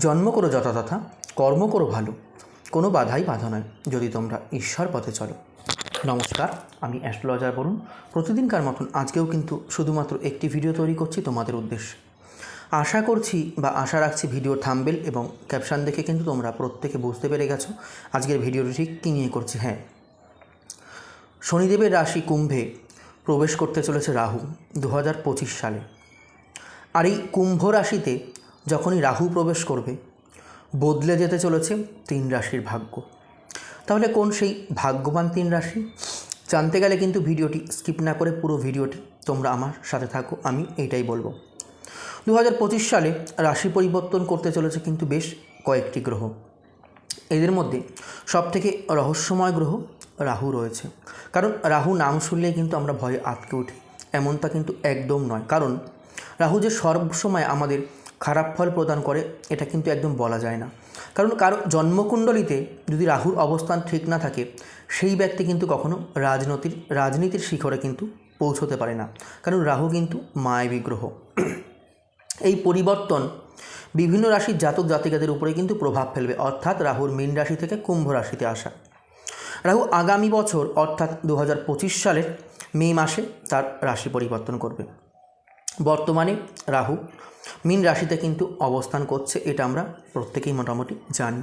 জন্ম করো যথাতথা কর্ম করো ভালো। কোনো বাধাই বাধা নয়, যদি তোমরা ঈশ্বর পথে চলো। নমস্কার, আমি অ্যাস্ট্রোলজার বলুন প্রতিদিনকার মতন আজকেও কিন্তু শুধুমাত্র একটি ভিডিও তৈরি করছি তোমাদের উদ্দেশ্যে। আশা করছি বা আশা রাখছি ভিডিও থাম্বেল এবং ক্যাপশন দেখে কিন্তু তোমরা প্রত্যেকে বুঝতে পেরে গেছো। আজকের ভিডিওটি ঠিক কী নিয়ে করছি? হ্যাঁ। শনিদেবের রাশি কুম্ভে প্রবেশ করতে চলেছে রাহু দু হাজার পঁচিশ সালে। আর এই কুম্ভ রাশিতে যখনই রাহু প্রবেশ করবে, বদলে যেতে চলেছে তিন রাশির ভাগ্য। তাহলে কোন সেই ভাগ্যবান তিন রাশি? জানতে গেলে কিন্তু ভিডিওটি স্কিপ না করে পুরো ভিডিওটি তোমরা আমার সাথে থাকো, আমি এইটাই বলব। দু হাজার পঁচিশ সালে রাশি পরিবর্তন করতে চলেছে কিন্তু বেশ কয়েকটি গ্রহ। এদের মধ্যে সবথেকে রহস্যময় গ্রহ রাহু রয়েছে। কারণ রাহু নাম শুনলেই কিন্তু আমরা ভয়ে আটকে উঠি, এমনটা কিন্তু একদম নয়। কারণ রাহু যে সর্বসময় আমাদের খারাপ ফল প্রদান করে, এটা কিন্তু একদম বলা যায় না। কারণ কারও জন্মকুণ্ডলিতে যদি রাহুর অবস্থান ঠিক না থাকে, সেই ব্যক্তি কিন্তু কখনো রাজনীতির রাজনীতির শিখরে কিন্তু পৌঁছতে পারে না। কারণ রাহু কিন্তু মায়াবী গ্রহ। এই পরিবর্তন বিভিন্ন রাশির জাতক জাতিকাদের উপরে কিন্তু প্রভাব ফেলবে। অর্থাৎ রাহুর মীন রাশি থেকে কুম্ভ রাশিতে আসা। রাহু আগামী বছর, অর্থাৎ দু হাজার পঁচিশ সালের মে মাসে তার রাশি পরিবর্তন করবে। বর্তমানে রাহু মীন রাশিতে কিন্তু অবস্থান করছে, এটা আমরা প্রত্যেকেই মোটামুটি জানি।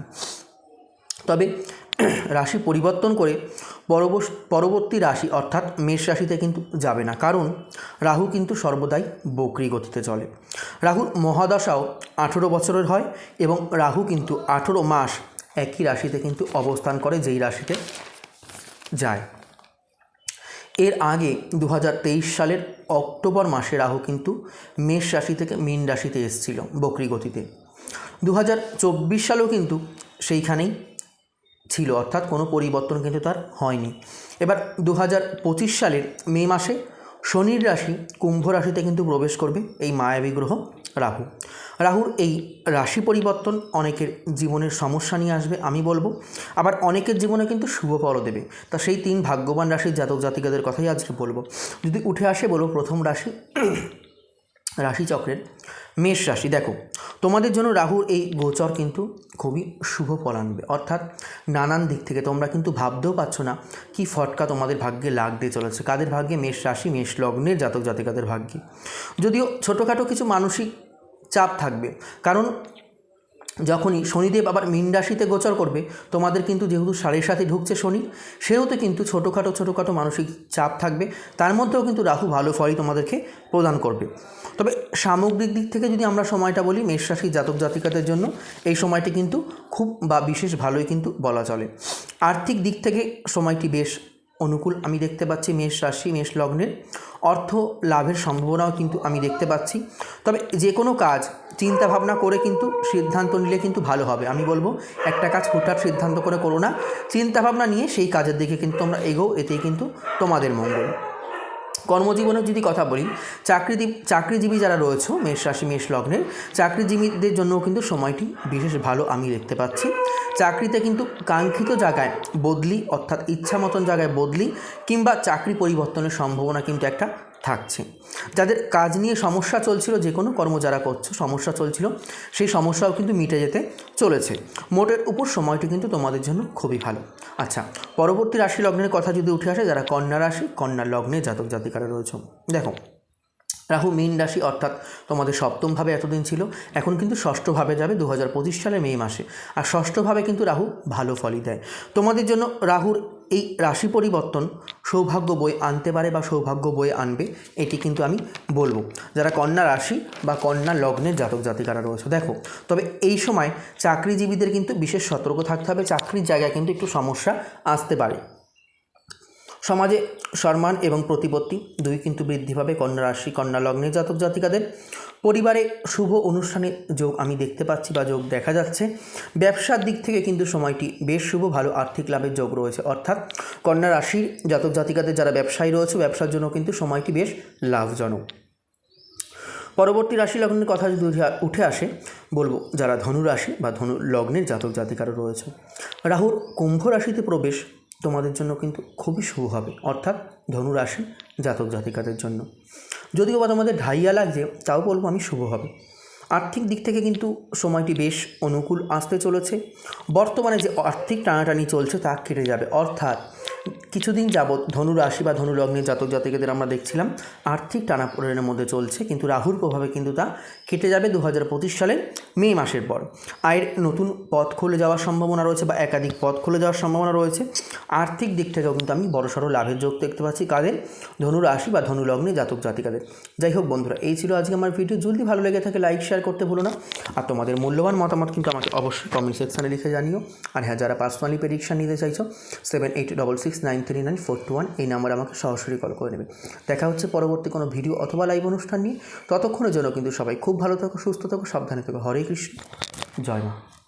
তবে রাশি পরিবর্তন করে পরবর্তী রাশি অর্থাৎ মেষ রাশিতে কিন্তু যাবে না, কারণ রাহু কিন্তু সর্বদাই বক্রি গতিতে চলে। রাহুর মহাদশাও আঠেরো বছরের হয় এবং রাহু কিন্তু আঠেরো মাস একই রাশিতে কিন্তু অবস্থান করে, যেই রাশিতে যায়। এর আগে দু হাজার তেইশ সালের অক্টোবর মাসে রাহু কিন্তু মেষ রাশি থেকে মীন রাশিতে এসেছিল বক্রি গতিতে দু সালেও কিন্তু সেইখানেই ছিল, অর্থাৎ কোনো পরিবর্তন কিন্তু তার হয়নি। এবার দু হাজার পঁচিশ সালের মে মাসে শনির রাশি কুম্ভ রাশিতে কিন্তু প্রবেশ করবে এই মায়াবী গ্রহ রাহু। রাহুর এই রাশি পরিবর্তন অনেকের জীবনের সমস্যা নিয়ে আসবে, আমি বলব। আবার অনেকের জীবনে কিন্তু শুভ ফলও দেবে। তা সেই তিন ভাগ্যবান রাশির জাতক জাতিকাদের কথাই আজকে বলব। যদি উঠে আসে বলব প্রথম রাশি, রাশিচক্রের মেষ রাশি। দেখো তোমাদের জন্য রাহুর এই গোচর কিন্তু খুবই শুভ ফল আনবে। অর্থাৎ নানান দিক থেকে তোমরা কিন্তু ভাবতেও পারছ না কি ফটকা তোমাদের ভাগ্যে লাগতে চলেছে। কাদের ভাগ্যে? মেষ রাশি, মেষ লগ্নের জাতক জাতিকাদের ভাগ্যে। যদিও ছোটোখাটো কিছু মানসিক চাপ থাকবে, কারণ যখনই শনিদেব আবার মীন রাশিতে গোচর করবে, তোমাদের কিন্তু যেহেতু সাড়ে সাথে ঢুকছে শনি, সেহেতু কিন্তু ছোটোখাটো ছোটোখাটো মানসিক চাপ থাকবে। তার মধ্যেও কিন্তু রাহু ভালো ফলই তোমাদেরকে প্রদান করবে। তবে সামগ্রিক দিক থেকে যদি আমরা সময়টা বলি মেষ রাশির জাতক জাতিকাদের জন্য, এই সময়টি কিন্তু খুব বা বিশেষ ভালোই কিন্তু বলা চলে। আর্থিক দিক থেকে সময়টি বেশ অনুকূল আমি দেখতে পাচ্ছি মেষ রাশি, মেষ লগ্নের। অর্থ লাভের সম্ভাবনাও কিন্তু আমি দেখতে পাচ্ছি। তবে যে কোনো কাজ, চিন্তা ভাবনা করে কিন্তু সিদ্ধান্ত নিলে কিন্তু ভালো হবে। আমি বলব, একটা কাজ হুটহাট সিদ্ধান্ত করে করো না। চিন্তা ভাবনা নিয়ে সেই কাজের দিকে কিন্তু তোমরা এগোও, এতেই কিন্তু তোমাদের মঙ্গল। কর্মজীবনের যদি কথা বলি চাকরি চাকরিজীবী যারা রয়েছে, মেষ রাশি, মেষ লগ্নের, চাকরিজীবীদের জন্য কিন্তু সময়টি বিশেষ ভালো আমি দেখতে পাচ্ছি। চাকরিতে কিন্তু কাঙ্ক্ষিত জায়গায় বদলি, অর্থাৎ ইচ্ছা মতন জায়গায় বদলি কিংবা চাকরি পরিবর্তনের সম্ভাবনা কিন্তু একটা থাকছে। যাদের কাজ নিয়ে সমস্যা চলছিল, যে কোনো কর্ম যারা করছ, সমস্যা চলছিল, সেই সমস্যাও কিন্তু মিটে যেতে চলেছে। মোটের উপর সময়টি কিন্তু তোমাদের জন্য খুবই ভালো। আচ্ছা পরবর্তী রাশি লগ্নের কথা যদি উঠে আসে, যারা কন্যা রাশি কন্যা লগ্নে জাতক জাতিকারা রয়েছে। দেখো রাহু, মীন রাশি অর্থাৎ তোমাদের সপ্তমভাবে এতদিন ছিল, এখন কিন্তু ষষ্ঠভাবে যাবে দু হাজার পঁচিশ সালে মে মাসে। আর ষষ্ঠভাবে কিন্তু রাহু ভালো ফলই দেয়। তোমাদের জন্য রাহুর এই রাশি পরিবর্তন সৌভাগ্য বই আনতে পারে বা সৌভাগ্য বই আনবে, এটি কিন্তু আমি বলব। যারা কন্যা রাশি বা কন্যা লগ্নের জাতক জাতিকারা রয়েছে, দেখো, তবে এই সময় চাকরিজীবীদের কিন্তু বিশেষ সতর্ক থাকতে হবে, চাকরির জায়গায় কিন্তু একটু সমস্যা আসতে পারে। সমাজে সম্মান এবং প্রতিপত্তি দুই কিন্তু বৃদ্ধি পাবে। কন্যা রাশি, কন্যা লগ্নের জাতক জাতিকাদের পরিবারে শুভ অনুষ্ঠানে যোগ আমি দেখতে পাচ্ছি বা যোগ দেখা যাচ্ছে। ব্যবসার দিক থেকে কিন্তু সময়টি বেশ শুভ, ভালো আর্থিক লাভের যোগ রয়েছে। অর্থাৎ কন্যা রাশির জাতক জাতিকাদের যারা ব্যবসায়ী রয়েছে, ব্যবসার জন্য কিন্তু সময়টি বেশ লাভজনক। পরবর্তী রাশি লগ্নের কথা যদি উঠে- উঠে আসে, বলব যারা ধনু রাশি বা ধনু লগ্নের জাতক জাতিকারও রয়েছে। রাহুর কুম্ভ রাশিতে প্রবেশ তোমাদের জন্য কিন্তু খুবই শুভ হবে। অর্থাৎ ধনুরাশি জাতক জাতিকাদের জন্য। যদিও বা তোমাদের ঢাইয়া লাগছে, তাও বলব আমি শুভ হবে। আর্থিক দিক থেকে কিন্তু সময়টি বেশ অনুকূল আসতে চলেছে। বর্তমানে যে আর্থিক টানাটানি চলছে তা কেটে যাবে। অর্থাৎ কিছুদিন যাবৎ ধনু রাশি বা ধনু লগ্নের জাতক জাতিকাদের আমরা দেখছিলাম, আর্থিক টানাপোড়েনের মধ্যে চলছে, কিন্তু রাহুর প্রভাবে কিন্তু তা কেটে যাবে দু হাজার পঁচিশ সালের মে মাসের পর। আয়ের নতুন পথ খুলে যাওয়ার সম্ভাবনা রয়েছে বা একাধিক পথ খুলে যাওয়ার সম্ভাবনা রয়েছে। আর্থিক দিক থেকেও কিন্তু আমি বড়সড় লাভের যোগ দেখতে পাচ্ছি কাদের? ধনু রাশি বা ধনু লগ্নে জাতক জাতিকাদের। যাই হোক বন্ধুরা, এই ছিল আজকে আমার ভিডিও। জলদি ভালো লেগে থাকে, লাইক, শেয়ার করতে ভুলো না। আর তোমাদের মূল্যবান মতামত কিন্তু আমাকে অবশ্যই কমেন্ট সেকশানে লিখে জানিও। আর হ্যাঁ যারা পার্সোনালি প্রেডিকশান নিতে চাইছো seven eight double six nine three nine four two one এই নাম্বারে আমাকে সরাসরি কল করে নেবে। দেখা হচ্ছে পরবর্তী কোনো ভিডিও অথবা লাইভ অনুষ্ঠান নিয়ে। ততক্ষণের জন্য কিন্তু সবাই খুব ভালো থাকো, সুস্থ থাকো, সাবধানে থাকো। হরে কৃষ্ণ। জয় মা।